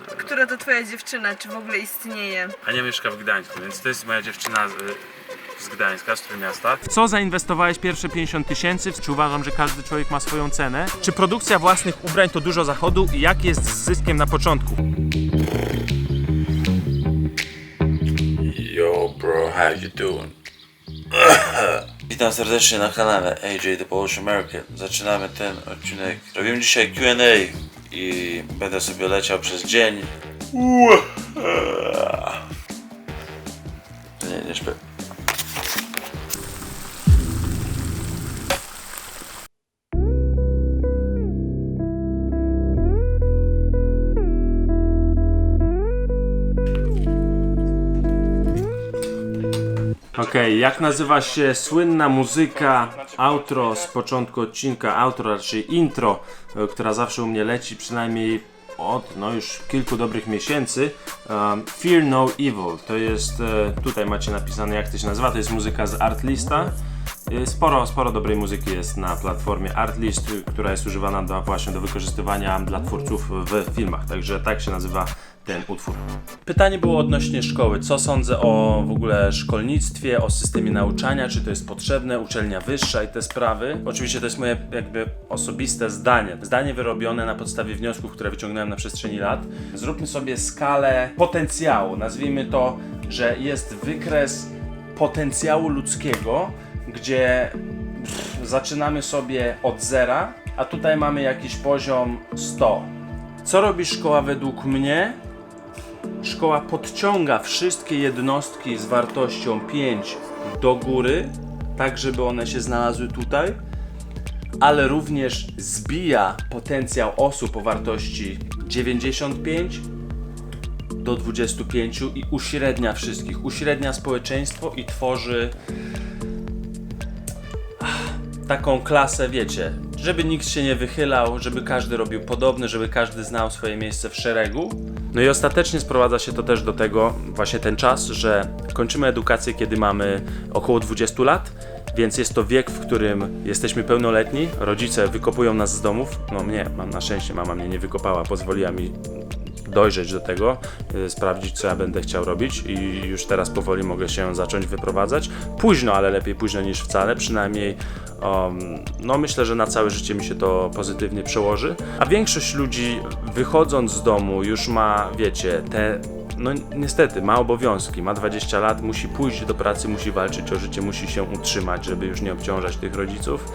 Która to twoja dziewczyna, czy w ogóle istnieje? Ania mieszka w Gdańsku, więc to jest moja dziewczyna z, z Gdańska, z miasta. W co zainwestowałeś pierwsze 50 tysięcy? Czy uważam, że każdy człowiek ma swoją cenę? Czy produkcja własnych ubrań to dużo zachodu i jak jest z zyskiem na początku? Yo, bro, how you doing? Witam serdecznie na kanale AJ The Polish American. Zaczynamy ten odcinek. Robimy dzisiaj Q&A i będę sobie leciał przez dzień. To nie, nie śpię. Okej, jak nazywa się słynna muzyka outro z początku odcinka, outro, raczej intro, e, która zawsze u mnie leci przynajmniej od no już kilku dobrych miesięcy. Um, Fear No Evil, to jest, e, tutaj macie napisane jak to się nazywa, to jest muzyka z Artlista. E, Sporo, sporo dobrej muzyki jest na platformie Artlist, y, która jest używana do, właśnie do wykorzystywania dla twórców w filmach, także tak się nazywa ten utwór. Pytanie było odnośnie szkoły. Co sądzę o w ogóle szkolnictwie, o systemie nauczania, czy to jest potrzebne, uczelnia wyższa i te sprawy. Oczywiście to jest moje jakby osobiste zdanie. Zdanie wyrobione na podstawie wniosków, które wyciągnąłem na przestrzeni lat. Zróbmy sobie skalę potencjału. Nazwijmy to, że jest wykres potencjału ludzkiego, gdzie pff, zaczynamy sobie od zera, a tutaj mamy jakiś poziom 100. Co robi szkoła według mnie? Szkoła podciąga wszystkie jednostki z wartością 5 do góry, tak żeby one się znalazły tutaj, ale również zbija potencjał osób o wartości 95 do 25 i uśrednia wszystkich, uśrednia społeczeństwo i tworzy taką klasę, wiecie, żeby nikt się nie wychylał, żeby każdy robił podobne, żeby każdy znał swoje miejsce w szeregu. No i ostatecznie sprowadza się to też do tego, właśnie ten czas, że kończymy edukację, kiedy mamy około 20 lat, więc jest to wiek, w którym jesteśmy pełnoletni, rodzice wykopują nas z domów, no mnie, mam na szczęście, mama mnie nie wykopała, pozwoliła mi dojrzeć do tego, y, sprawdzić co ja będę chciał robić i już teraz powoli mogę się zacząć wyprowadzać. Późno, ale lepiej późno niż wcale, przynajmniej um, no myślę, że na całe życie mi się to pozytywnie przełoży. A większość ludzi wychodząc z domu już ma, wiecie, te no niestety, ma obowiązki, ma 20 lat, musi pójść do pracy, musi walczyć o życie, musi się utrzymać, żeby już nie obciążać tych rodziców.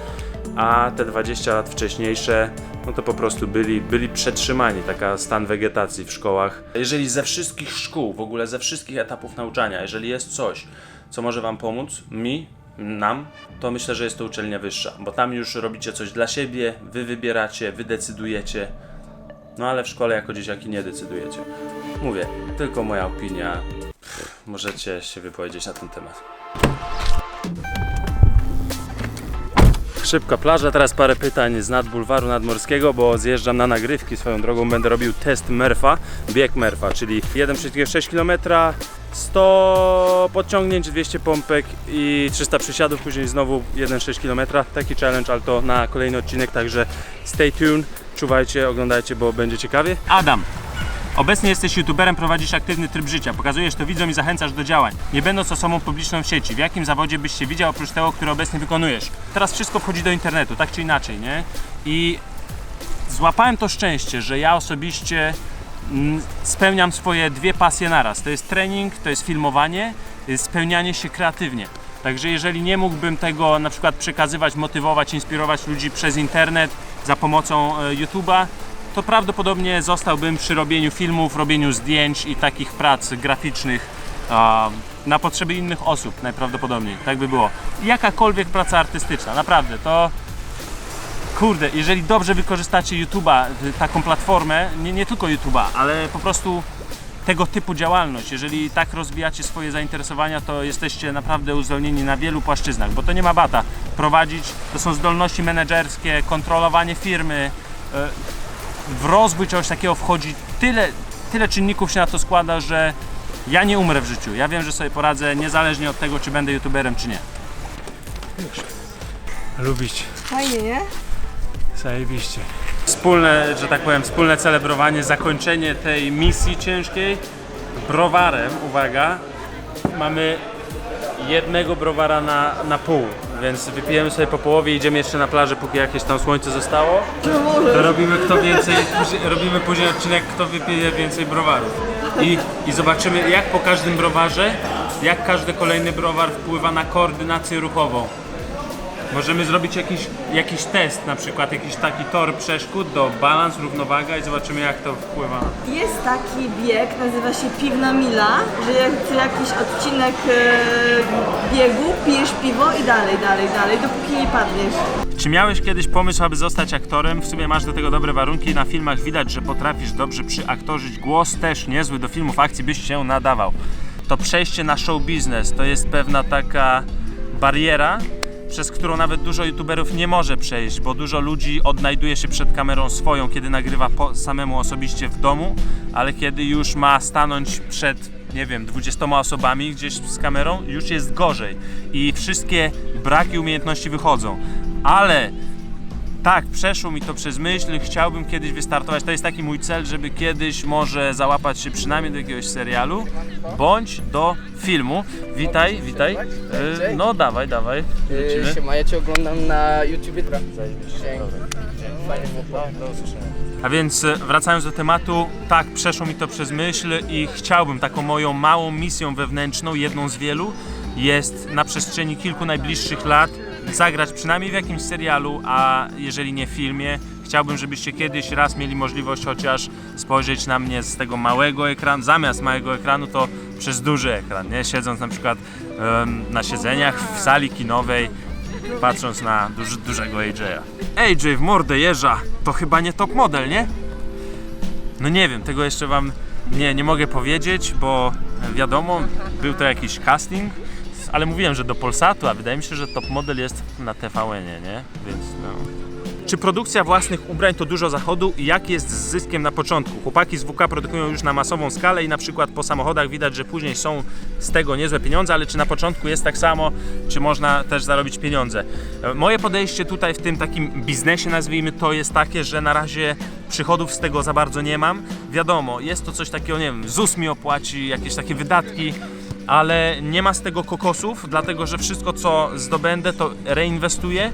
A te 20 lat wcześniejsze, no to po prostu byli, byli przetrzymani, taka stan wegetacji w szkołach. Jeżeli ze wszystkich szkół, w ogóle ze wszystkich etapów nauczania, jeżeli jest coś, co może Wam pomóc, mi, nam, to myślę, że jest to uczelnia wyższa, bo tam już robicie coś dla siebie, Wy wybieracie, Wy decydujecie, no ale w szkole jako dzieciaki nie decydujecie. Mówię, tylko moja opinia. Pff, możecie się wypowiedzieć na ten temat. Szybka plaża, teraz parę pytań z nad bulwaru nadmorskiego, bo zjeżdżam na nagrywki swoją drogą, będę robił test Murpha, bieg Murpha, czyli 1,6 km, 100 podciągnięć, 200 pompek i 300 przysiadów, później znowu 1,6 km, taki challenge, ale to na kolejny odcinek, także stay tuned, czuwajcie, oglądajcie, bo będzie ciekawie. Adam, Obecnie jesteś youtuberem, prowadzisz aktywny tryb życia, pokazujesz to widzom i zachęcasz do działań. Nie będąc osobą publiczną w sieci, w jakim zawodzie byś się widział oprócz tego, który obecnie wykonujesz? Teraz wszystko wchodzi do internetu, tak czy inaczej, nie? I złapałem to szczęście, że ja osobiście mm, spełniam swoje dwie pasje naraz. To jest trening, to jest filmowanie, y, spełnianie się kreatywnie. Także jeżeli nie mógłbym tego na przykład przekazywać, motywować, inspirować ludzi przez internet za pomocą e, YouTube'a, to prawdopodobnie zostałbym przy robieniu filmów, robieniu zdjęć i takich prac graficznych na potrzeby innych osób najprawdopodobniej. Tak by było. Jakakolwiek praca artystyczna, naprawdę, to kurde, jeżeli dobrze wykorzystacie YouTube'a, y, taką platformę, nie, nie tylko YouTube'a, ale po prostu tego typu działalność, jeżeli tak rozwijacie swoje zainteresowania, to jesteście naprawdę uzdolnieni na wielu płaszczyznach, bo to nie ma bata. Prowadzić to są zdolności menedżerskie, kontrolowanie firmy, y, w rozwój czegoś takiego wchodzi tyle, tyle czynników się na to składa, że ja nie umrę w życiu. Ja wiem, że sobie poradzę niezależnie od tego, czy będę youtuberem, czy nie. Lubić, Fajnie, nie? zajebiście. Wspólne, że tak powiem, wspólne celebrowanie, zakończenie tej misji ciężkiej browarem, uwaga, mamy jednego browara na, na pół, więc wypijemy sobie po połowie, idziemy jeszcze na plażę, póki jakieś tam słońce zostało. To robimy kto więcej, robimy później odcinek, kto wypije więcej browarów. I, I zobaczymy, jak po każdym browarze, jak każdy kolejny browar wpływa na koordynację ruchową. Możemy zrobić jakiś, jakiś test, na przykład jakiś taki tor przeszkód do balans, równowaga i zobaczymy jak to wpływa. Jest taki bieg, nazywa się Piwna Mila, że jak co jakiś odcinek e, biegu pijesz piwo i dalej, dalej, dalej, dopóki nie padniesz. Czy miałeś kiedyś pomysł, aby zostać aktorem? W sumie masz do tego dobre warunki. Na filmach widać, że potrafisz dobrze przyaktorzyć. Głos też niezły do filmów akcji byś się nadawał. To przejście na show biznes to jest pewna taka bariera, przez którą nawet dużo youtuberów nie może przejść, bo dużo ludzi odnajduje się przed kamerą swoją, kiedy nagrywa samemu osobiście w domu, ale kiedy już ma stanąć przed, nie wiem, 20 osobami gdzieś z kamerą, już jest gorzej i wszystkie braki umiejętności wychodzą. Ale tak, przeszło mi to przez myśl, chciałbym kiedyś wystartować. To jest taki mój cel, żeby kiedyś może załapać się przynajmniej do jakiegoś serialu, bądź do filmu. Witaj, witaj. Y, No dawaj, dawaj. Lecimy. siema, ja cię oglądam na YouTubie. Fajnie było. A więc e, wracając do tematu, tak, przeszło mi to przez myśl i chciałbym taką moją małą misją wewnętrzną, jedną z wielu, jest na przestrzeni kilku najbliższych lat zagrać przynajmniej w jakimś serialu, a jeżeli nie filmie, chciałbym, żebyście kiedyś raz mieli możliwość chociaż spojrzeć na mnie z tego małego ekranu, zamiast małego ekranu to przez duży ekran, nie? Siedząc na przykład em, na siedzeniach w sali kinowej, patrząc na duży, dużego AJ'a. AJ w mordę jeża, to chyba nie top model, nie? No nie wiem, tego jeszcze wam nie, nie mogę powiedzieć, bo wiadomo, był to jakiś casting, ale mówiłem, że do Polsatu, a wydaje mi się, że top model jest na TVN-ie, nie? Więc no. Czy produkcja własnych ubrań to dużo zachodu i jak jest z zyskiem na początku? Chłopaki z WK produkują już na masową skalę i na przykład po samochodach widać, że później są z tego niezłe pieniądze, ale czy na początku jest tak samo, czy można też zarobić pieniądze? E, Moje podejście tutaj w tym takim biznesie, nazwijmy to, jest takie, że na razie przychodów z tego za bardzo nie mam. Wiadomo, jest to coś takiego, nie wiem, ZUS mi opłaci, jakieś takie wydatki, ale nie ma z tego kokosów, dlatego że wszystko co zdobędę to reinwestuję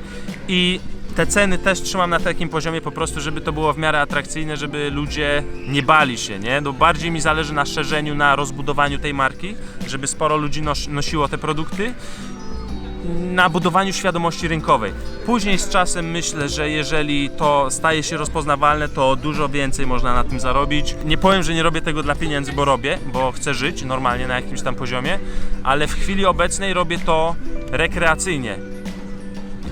i te ceny też trzymam na takim poziomie po prostu, żeby to było w miarę atrakcyjne, żeby ludzie nie bali się, nie? No bardziej mi zależy na szerzeniu, na rozbudowaniu tej marki, żeby sporo ludzi nos nosiło te produkty na budowaniu świadomości rynkowej. Później z czasem myślę, że jeżeli to staje się rozpoznawalne, to dużo więcej można na tym zarobić. Nie powiem, że nie robię tego dla pieniędzy, bo robię, bo chcę żyć normalnie na jakimś tam poziomie, ale w chwili obecnej robię to rekreacyjnie.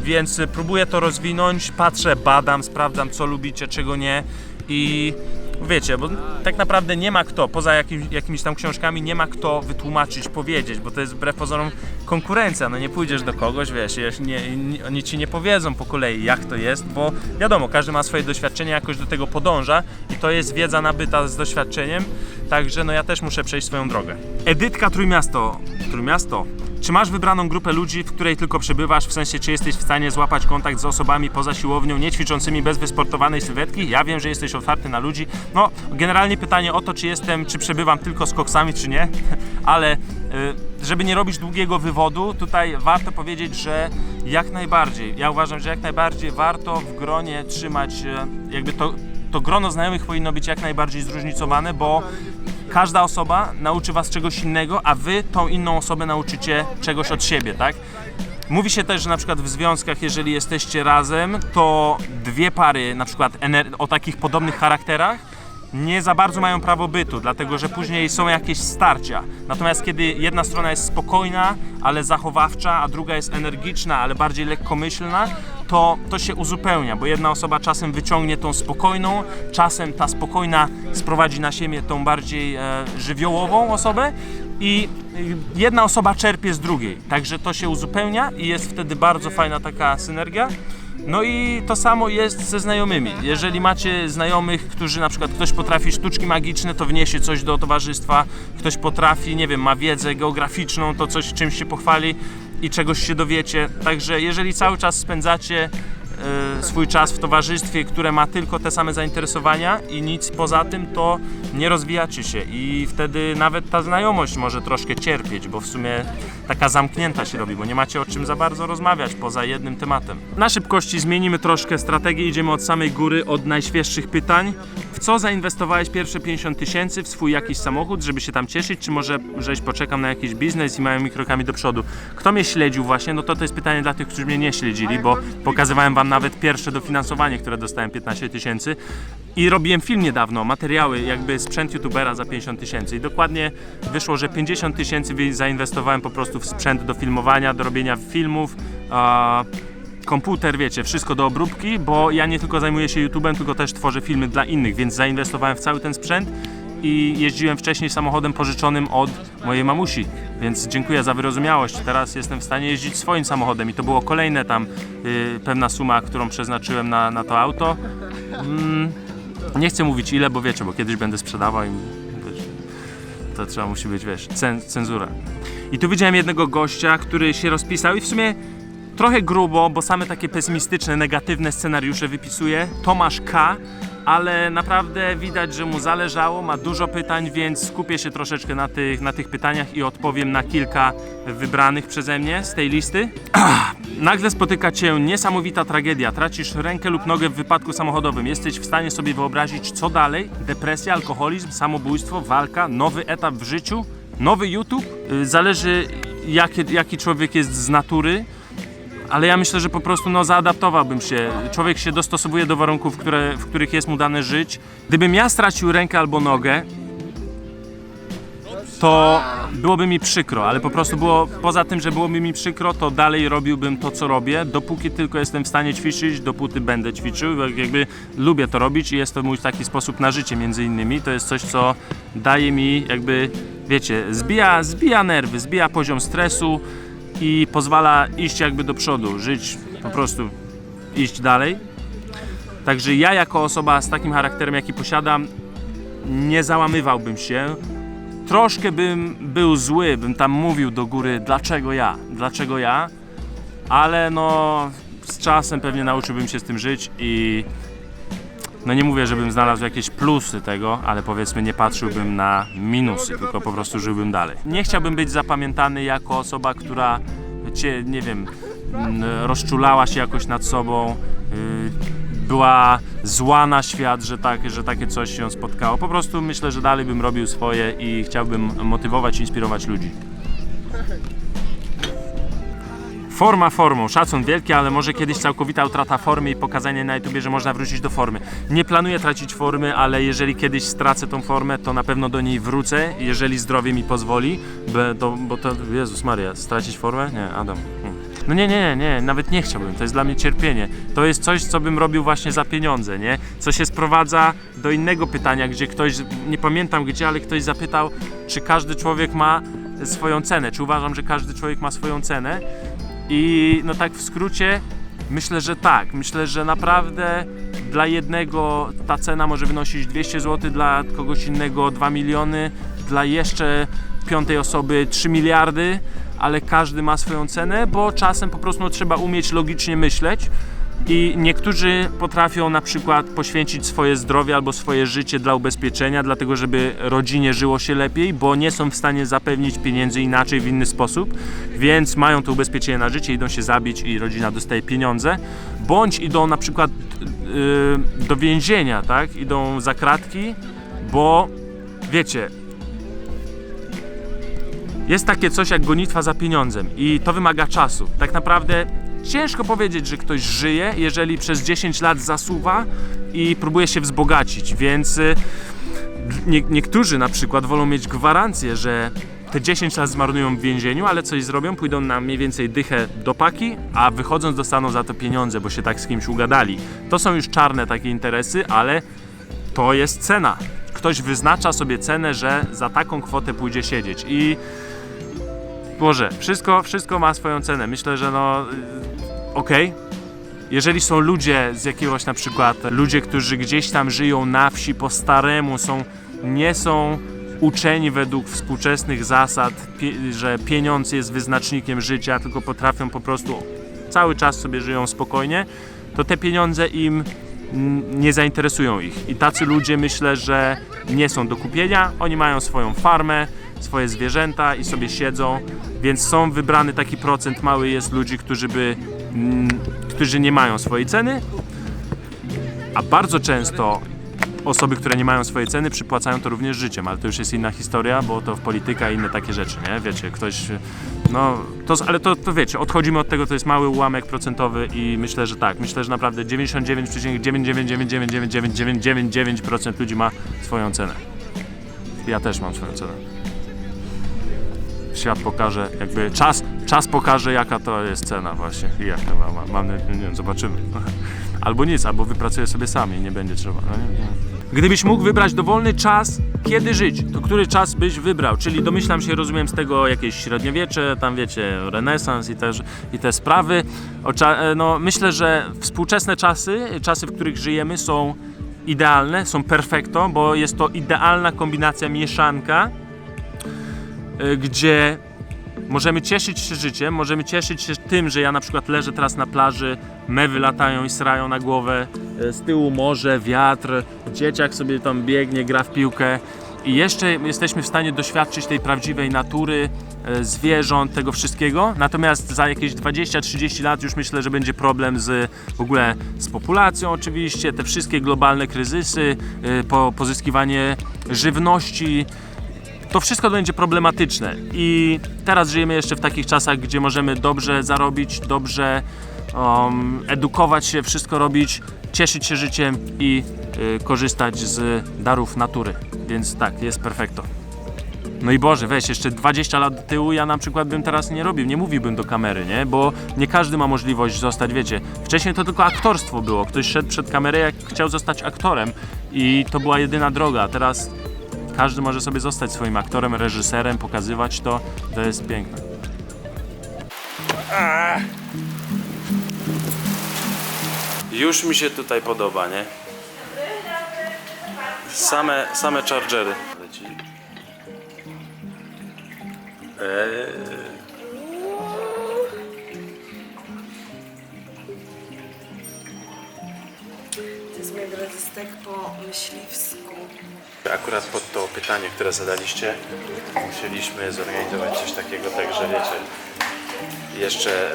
Więc próbuję to rozwinąć, patrzę, badam, sprawdzam co lubicie, czego nie i wiecie, bo tak naprawdę nie ma kto, poza jakim, jakimiś tam książkami, nie ma kto wytłumaczyć, powiedzieć, bo to jest wbrew pozorom konkurencja, no nie pójdziesz do kogoś, wiesz, nie, nie, oni ci nie powiedzą po kolei jak to jest, bo wiadomo, każdy ma swoje doświadczenie, jakoś do tego podąża i to jest wiedza nabyta z doświadczeniem, także no ja też muszę przejść swoją drogę. Edytka Trójmiasto, Trójmiasto, czy masz wybraną grupę ludzi, w której tylko przebywasz, w sensie czy jesteś w stanie złapać kontakt z osobami poza siłownią, nie ćwiczącymi bez wysportowanej sylwetki? Ja wiem, że jesteś otwarty na ludzi. No, generalnie pytanie o to, czy jestem, czy przebywam tylko z koksami, czy nie, ale y, żeby nie robić długiego wywodu, tutaj warto powiedzieć, że jak najbardziej, ja uważam, że jak najbardziej warto w gronie trzymać e, jakby to, to grono znajomych powinno być jak najbardziej zróżnicowane, bo każda osoba nauczy was czegoś innego, a wy tą inną osobę nauczycie czegoś od siebie, tak? Mówi się też, że na przykład w związkach, jeżeli jesteście razem, to dwie pary na przykład o takich podobnych charakterach nie za bardzo mają prawo bytu, dlatego że później są jakieś starcia. Natomiast kiedy jedna strona jest spokojna, ale zachowawcza, a druga jest energiczna, ale bardziej lekkomyślna, to to się uzupełnia, bo jedna osoba czasem wyciągnie tą spokojną, czasem ta spokojna sprowadzi na siebie tą bardziej e, żywiołową osobę i jedna osoba czerpie z drugiej. Także to się uzupełnia i jest wtedy bardzo fajna taka synergia. No i to samo jest ze znajomymi. Jeżeli macie znajomych, którzy na przykład ktoś potrafi sztuczki magiczne, to wniesie coś do towarzystwa, ktoś potrafi, nie wiem, ma wiedzę geograficzną, to coś czymś się pochwali i czegoś się dowiecie. Także jeżeli cały czas spędzacie e, swój czas w towarzystwie, które ma tylko te same zainteresowania i nic poza tym, to nie rozwijacie się i wtedy nawet ta znajomość może troszkę cierpieć, bo w sumie taka zamknięta się robi, bo nie macie o czym za bardzo rozmawiać poza jednym tematem. Na szybkości zmienimy troszkę strategię, idziemy od samej góry, od najświeższych pytań. W co zainwestowałeś pierwsze 50 tysięcy? W swój jakiś samochód, żeby się tam cieszyć, czy może żeś poczekam na jakiś biznes i małymi krokami do przodu? Kto mnie śledził właśnie? No to to jest pytanie dla tych, którzy mnie nie śledzili, bo pokazywałem wam nawet pierwsze dofinansowanie, które dostałem 15 tysięcy i robiłem film niedawno, materiały, jakby sprzęt youtubera za 50 tysięcy i dokładnie wyszło, że 50 tysięcy zainwestowałem po prostu w sprzęt do filmowania, do robienia filmów, a komputer, wiecie, wszystko do obróbki, bo ja nie tylko zajmuję się YouTube'em, tylko też tworzę filmy dla innych, więc zainwestowałem w cały ten sprzęt i jeździłem wcześniej samochodem pożyczonym od mojej mamusi, więc dziękuję za wyrozumiałość. Teraz jestem w stanie jeździć swoim samochodem i to było kolejne tam y, pewna suma, którą przeznaczyłem na, na to auto. Mm, nie chcę mówić ile, bo wiecie, bo kiedyś będę sprzedawał i wiesz, to trzeba musi być, wiesz, cen, cenzura. I tu widziałem jednego gościa, który się rozpisał i w sumie trochę grubo, bo same takie pesymistyczne, negatywne scenariusze wypisuje. Tomasz K., ale naprawdę widać, że mu zależało, ma dużo pytań, więc skupię się troszeczkę na tych, na tych pytaniach i odpowiem na kilka wybranych przeze mnie z tej listy. Nagle spotyka cię niesamowita tragedia. Tracisz rękę lub nogę w wypadku samochodowym. Jesteś w stanie sobie wyobrazić, co dalej? Depresja, alkoholizm, samobójstwo, walka, nowy etap w życiu, nowy YouTube? Y, Zależy, jaki, jaki człowiek jest z natury. Ale ja myślę, że po prostu no, zaadaptowałbym się. Człowiek się dostosowuje do warunków, które, w których jest mu dane żyć. Gdybym ja stracił rękę albo nogę, to byłoby mi przykro, ale po prostu było, poza tym, że byłoby mi przykro, to dalej robiłbym to, co robię, dopóki tylko jestem w stanie ćwiczyć, dopóty będę ćwiczył, jak- jakby lubię to robić i jest to mój taki sposób na życie między innymi, to jest coś, co daje mi jakby, wiecie, zbija, zbija nerwy, zbija poziom stresu i pozwala iść jakby do przodu, żyć po prostu, iść dalej. Także ja jako osoba z takim charakterem, jaki posiadam, nie załamywałbym się, troszkę bym był zły, bym tam mówił do góry, dlaczego ja, dlaczego ja, ale no z czasem pewnie nauczyłbym się z tym żyć i no nie mówię, żebym znalazł jakieś plusy tego, ale powiedzmy nie patrzyłbym na minusy, tylko po prostu żyłbym dalej. Nie chciałbym być zapamiętany jako osoba, która cię, nie wiem, mm, rozczulała się jakoś nad sobą, yy, była zła na świat, że, tak, że takie coś się spotkało. Po prostu myślę, że dalej bym robił swoje i chciałbym motywować, inspirować ludzi. Forma formą, szacun wielki, ale może kiedyś całkowita utrata formy i pokazanie na YouTubie, że można wrócić do formy. Nie planuję tracić formy, ale jeżeli kiedyś stracę tą formę, to na pewno do niej wrócę, jeżeli zdrowie mi pozwoli, bo to, bo to Jezus Maria, stracić formę? Nie, Adam. Hmm. No nie, nie, nie, nie, nawet nie chciałbym, to jest dla mnie cierpienie. To jest coś, co bym robił właśnie za pieniądze, nie? Co się sprowadza do innego pytania, gdzie ktoś, nie pamiętam gdzie, ale ktoś zapytał, czy każdy człowiek ma swoją cenę, czy uważam, że każdy człowiek ma swoją cenę i no tak w skrócie, myślę, że tak. Myślę, że naprawdę dla jednego ta cena może wynosić 200 zł, dla kogoś innego 2 miliony, dla jeszcze piątej osoby 3 miliardy, ale każdy ma swoją cenę, bo czasem po prostu no, trzeba umieć logicznie myśleć. I niektórzy potrafią na przykład poświęcić swoje zdrowie albo swoje życie dla ubezpieczenia, dlatego żeby rodzinie żyło się lepiej, bo nie są w stanie zapewnić pieniędzy inaczej w inny sposób, więc mają to ubezpieczenie na życie, idą się zabić i rodzina dostaje pieniądze, bądź idą na przykład yy, do więzienia, tak? Idą za kratki, bo wiecie, jest takie coś jak gonitwa za pieniądzem i to wymaga czasu. Tak naprawdę ciężko powiedzieć, że ktoś żyje, jeżeli przez 10 lat zasuwa i próbuje się wzbogacić, więc y, nie, niektórzy na przykład wolą mieć gwarancję, że te 10 lat zmarnują w więzieniu, ale coś zrobią, pójdą na mniej więcej dychę do paki, a wychodząc dostaną za to pieniądze, bo się tak z kimś ugadali. To są już czarne takie interesy, ale to jest cena. Ktoś wyznacza sobie cenę, że za taką kwotę pójdzie siedzieć i Boże, wszystko, wszystko ma swoją cenę. Myślę, że no, okej. Jeżeli są ludzie z jakiegoś na przykład, ludzie, którzy gdzieś tam żyją na wsi po staremu, są, nie są uczeni według współczesnych zasad, że pieniądz jest wyznacznikiem życia, tylko potrafią po prostu cały czas sobie żyją spokojnie, to te pieniądze im nie zainteresują ich. I tacy ludzie myślę, że nie są do kupienia. Oni mają swoją farmę, swoje zwierzęta i sobie siedzą, więc są wybrany taki procent mały jest ludzi, którzy by, którzy nie mają swojej ceny, a bardzo często osoby, które nie mają swojej ceny, przypłacają to również życiem, ale to już jest inna historia, bo to w polityka i inne takie rzeczy, nie? Wiecie, ktoś, no, to, ale to, to wiecie, odchodzimy od tego, to jest mały ułamek procentowy i myślę, że tak, myślę, że naprawdę 99,9999999% ludzi ma swoją cenę. Ja też mam swoją cenę. Świat pokaże, jakby czas, czas pokaże, jaka to jest cena właśnie i jaka mam, mam nie wiem, zobaczymy. Albo nic, albo wypracuję sobie sam i nie będzie trzeba. No, nie, nie. Gdybyś mógł wybrać dowolny czas, kiedy żyć, to który czas byś wybrał? Czyli domyślam się, rozumiem z tego jakieś średniowiecze, tam wiecie, renesans i te, i te sprawy. E, no, myślę, że współczesne czasy, czasy, w których żyjemy są idealne, są perfekto, bo jest to idealna kombinacja mieszanka, gdzie możemy cieszyć się życiem, możemy cieszyć się tym, że ja na przykład leżę teraz na plaży, mewy latają i srają na głowę, y, z tyłu morze, wiatr, dzieciak sobie tam biegnie, gra w piłkę. I jeszcze jesteśmy w stanie doświadczyć tej prawdziwej natury, y, zwierząt, tego wszystkiego. Natomiast za jakieś 20-30 lat już myślę, że będzie problem z w ogóle z populacją oczywiście, te wszystkie globalne kryzysy, po, pozyskiwanie żywności, to wszystko będzie problematyczne i teraz żyjemy jeszcze w takich czasach, gdzie możemy dobrze zarobić, dobrze um, edukować się, wszystko robić, cieszyć się życiem i y, korzystać z darów natury. Więc tak, jest perfekto. No i Boże, weź, jeszcze 20 lat do tyłu ja na przykład bym teraz nie robił, nie mówiłbym do kamery, nie? Bo nie każdy ma możliwość zostać, wiecie, wcześniej to tylko aktorstwo było. Ktoś szedł przed kamerę, jak chciał zostać aktorem i to była jedyna droga. Teraz każdy może sobie zostać swoim aktorem, reżyserem, pokazywać to. To jest piękne. Już mi się tutaj podoba, nie? Same, same chargery. Eee. To jest, moi drodzy, stek po myśliwsku. Akurat pod to pytanie, które zadaliście, musieliśmy zorganizować coś takiego, także wiecie, jeszcze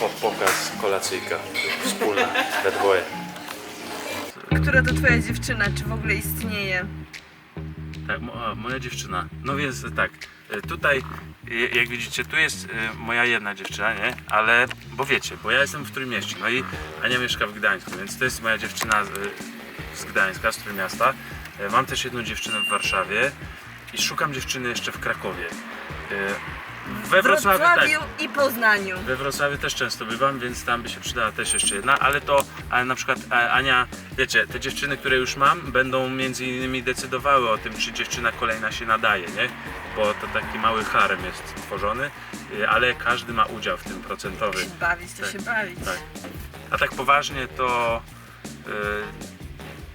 pod pokaz kolacyjka wspólna we dwoje. Która to twoja dziewczyna? Czy w ogóle istnieje? Tak, mo- moja dziewczyna. No więc tak, e, tutaj jak widzicie, tu jest e, moja jedna dziewczyna, nie? Ale, bo wiecie, bo ja jestem w Trójmieście, no i Ania mieszka w Gdańsku, więc to jest moja dziewczyna z, Gdańska, z Trójmiasta. E, Mam też jedną dziewczynę w Warszawie i szukam dziewczyny jeszcze w Krakowie. We Wrocławiu, tak. Wrocławiu i Poznaniu. We Wrocławiu też często bywam, więc tam by się przydała też jeszcze jedna, ale to ale na przykład e, Ania, wiecie, te dziewczyny, które już mam, będą między innymi decydowały o tym, czy dziewczyna kolejna się nadaje, nie? Bo to taki mały harem jest tworzony, y, ale każdy ma udział w tym procentowy. Bawić to Tak. się bawić. Tak. A tak poważnie to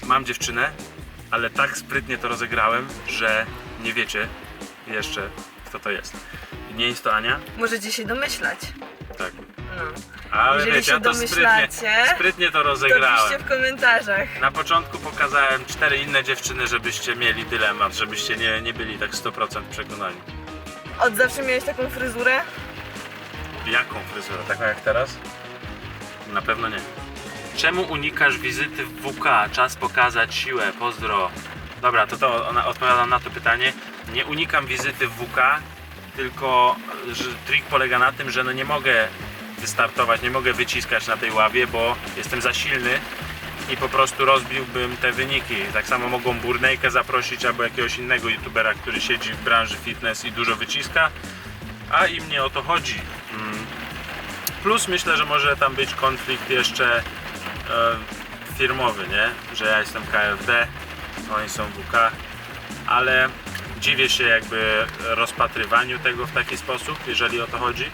y, mam dziewczynę, ale tak sprytnie to rozegrałem, że nie wiecie jeszcze kto to jest. I nie jest to Ania, Możecie się domyślać. tak. No. Ale Jeżeli wiecie, się ja to sprytnie, domyślacie, sprytnie to To piszcie rozegrałem. w komentarzach. Na początku pokazałem cztery inne dziewczyny, żebyście mieli dylemat, żebyście nie, nie byli tak 100% przekonani. Od zawsze miałeś taką fryzurę? Jaką fryzurę? Taką jak teraz? Na pewno nie. Czemu unikasz wizyty w WK? Czas pokazać siłę, pozdro. Dobra, to to ona, odpowiadam na to pytanie. Nie unikam wizyty w WK, tylko że trik polega na tym, że no nie mogę wystartować, nie mogę wyciskać na tej ławie, bo jestem za silny i po prostu rozbiłbym te wyniki. Tak samo mogą Burnejkę zaprosić albo jakiegoś innego youtubera, który siedzi w branży fitness i dużo wyciska, a im nie o to chodzi. Mm. Plus myślę, że może tam być konflikt jeszcze e, firmowy, nie? Że ja jestem KFD, oni są WK, ale dziwię się jakby rozpatrywaniu tego w taki sposób, jeżeli o to chodzi.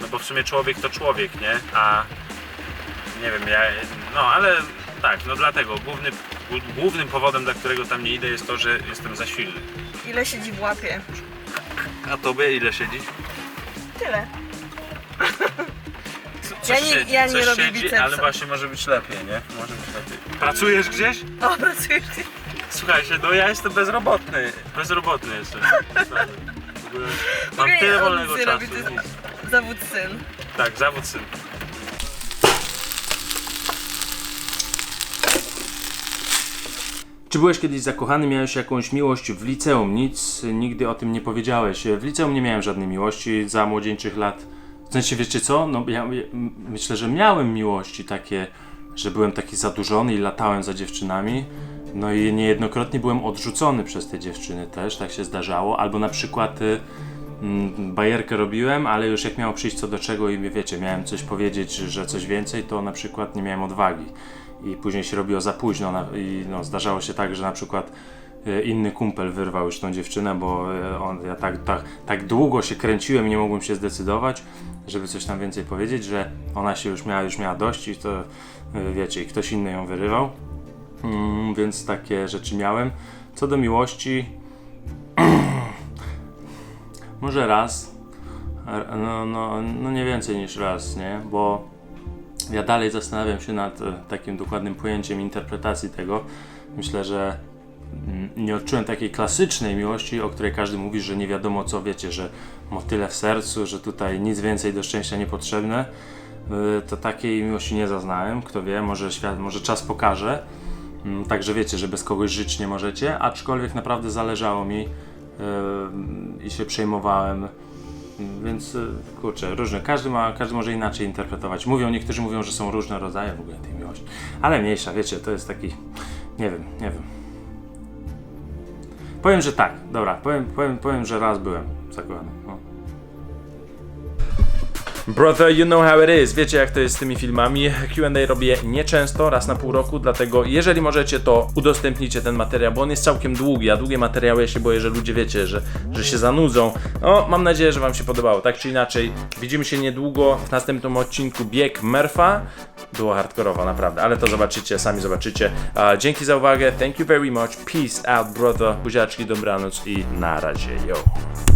No bo w sumie człowiek to człowiek, nie? A nie wiem, ja, no ale tak, no dlatego główny, głó- głównym powodem, dla którego tam nie idę jest to, że jestem za silny. Ile siedzi w łapie? A tobie ile siedzi? Tyle. Ja nie- ja nie coś robię siedzi, bicepsa. ale właśnie może być lepiej, nie? Może być lepiej. Pracujesz gdzieś? O, pracujesz ty. Słuchajcie, no ja jestem bezrobotny. Bezrobotny jestem. W ogóle Mam Okej, tyle on wolnego czasu. robi, to jest zawód syn. Tak, zawód syn. Czy byłeś kiedyś zakochany, miałeś jakąś miłość w liceum? Nic nigdy o tym nie powiedziałeś. W liceum nie miałem żadnej miłości za młodzieńczych lat. W sensie, wiecie co? No, ja, ja m- myślę, że miałem miłości takie, że byłem taki zadłużony i latałem za dziewczynami. No i niejednokrotnie byłem odrzucony przez te dziewczyny też, tak się zdarzało. Albo na przykład y, mm, bajerkę robiłem, ale już jak miało przyjść co do czego i wiecie, miałem coś powiedzieć, że coś więcej, to na przykład nie miałem odwagi. I później się robiło za późno na, i no, zdarzało się tak, że na przykład e, inny kumpel wyrwał już tą dziewczynę, bo e, on, ja tak, tak, tak długo się kręciłem i nie mogłem się zdecydować, żeby coś tam więcej powiedzieć, że ona się już miała, już miała dość i to e, wiecie, i ktoś inny ją wyrywał. Mm, więc takie rzeczy miałem. Co do miłości, może raz, no, no, no nie więcej niż raz, nie? Bo ja dalej zastanawiam się nad e, takim dokładnym pojęciem interpretacji tego. Myślę, że mm, nie odczułem takiej klasycznej miłości, o której każdy mówi, że nie wiadomo co, wiecie, że motyle w sercu, że tutaj nic więcej do szczęścia niepotrzebne. Y, To takiej miłości nie zaznałem, kto wie, może, świat, może czas pokaże. Mm, Także wiecie, że bez kogoś żyć nie możecie, aczkolwiek naprawdę zależało mi i się przejmowałem. Więc yy, kurczę, różne. Każdy, ma, każdy może inaczej interpretować. Mówią, niektórzy mówią, że są różne rodzaje w ogóle tej miłości. Ale mniejsza, wiecie, to jest taki. Nie wiem, nie wiem. Powiem, że tak, dobra, powiem, powiem, powiem że raz byłem zakochany. Brother, you know how it is. Wiecie jak to jest z tymi filmami. Q&A robię nieczęsto, raz na pół roku, dlatego jeżeli możecie, to udostępnijcie ten materiał, bo on jest całkiem długi, a długie materiały ja się boję, że ludzie wiecie, że, że się zanudzą. No, mam nadzieję, że wam się podobało. Tak czy inaczej, widzimy się niedługo w następnym odcinku Bieg Murpha. Było hardkorowo, naprawdę, ale to zobaczycie, sami zobaczycie. A, dzięki za uwagę, thank you very much, peace out brother, buziaczki, dobranoc i na razie, yo.